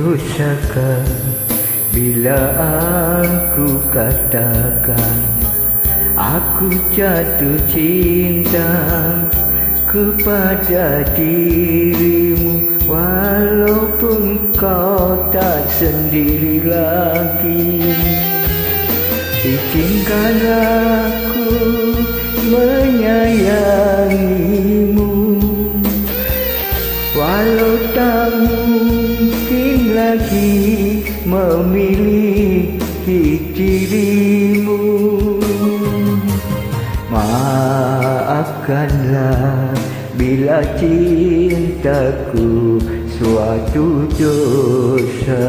dosakah Bila aku katakan Aku jatuh cinta kepada dirimu Walaupun kau tak sendiri lagi Izinkan memiliki dirimu. Maafkanlah bila cintaku suatu dosa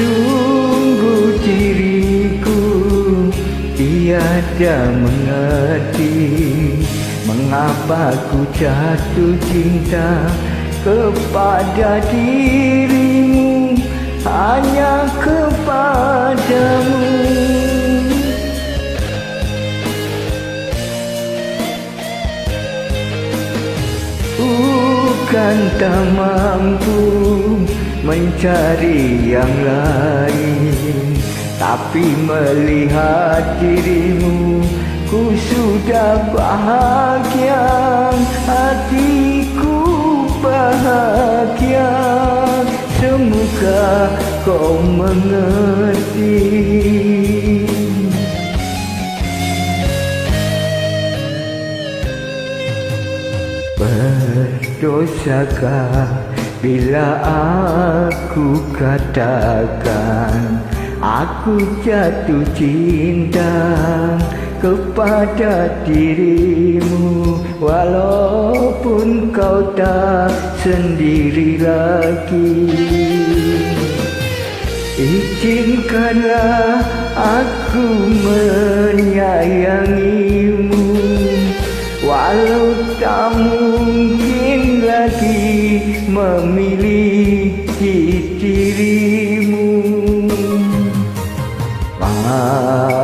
Sungguh diriku tiada mengerti Mengapa ku jatuh cinta kepada dirimu Hanya kepadamu. Bukan tak mampu mencari yang lain Tapi melihat dirimu Ku sudah bahagia Hatiku bahagia. Semoga kau mengerti. Berdosakah bila aku katakan Aku jatuh cinta kepada dirimu Walaupun kau tak sendiri lagi. Izinkanlah aku menyayangimu memiliki dirimu.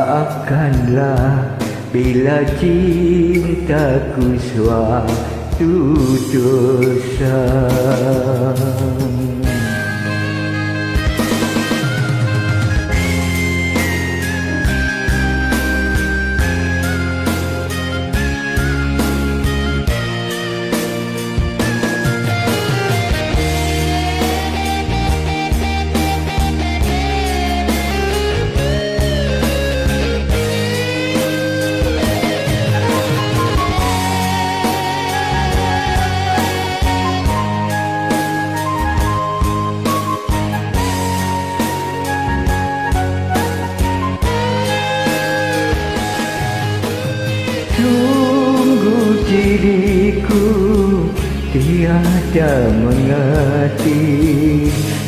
Maafkanlah bila cintaku suatu dosa diriku tiada mengerti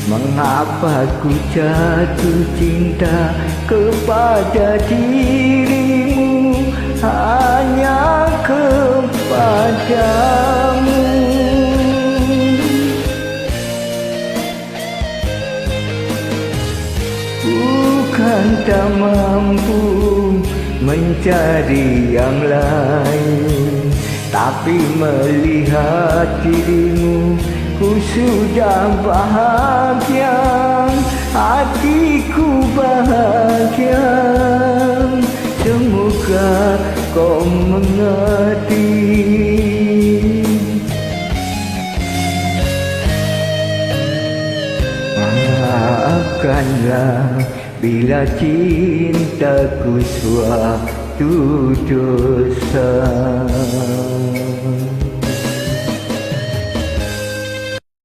Mengapa ku jatuh cinta kepada dirimu. Hanya kepadamu. Bukan tak mampu mencari yang lain Tapi melihat dirimu Ku sudah bahagia. Hatiku bahagia. Semoga kau mengerti. Maafkanlah bila cintaku to do some.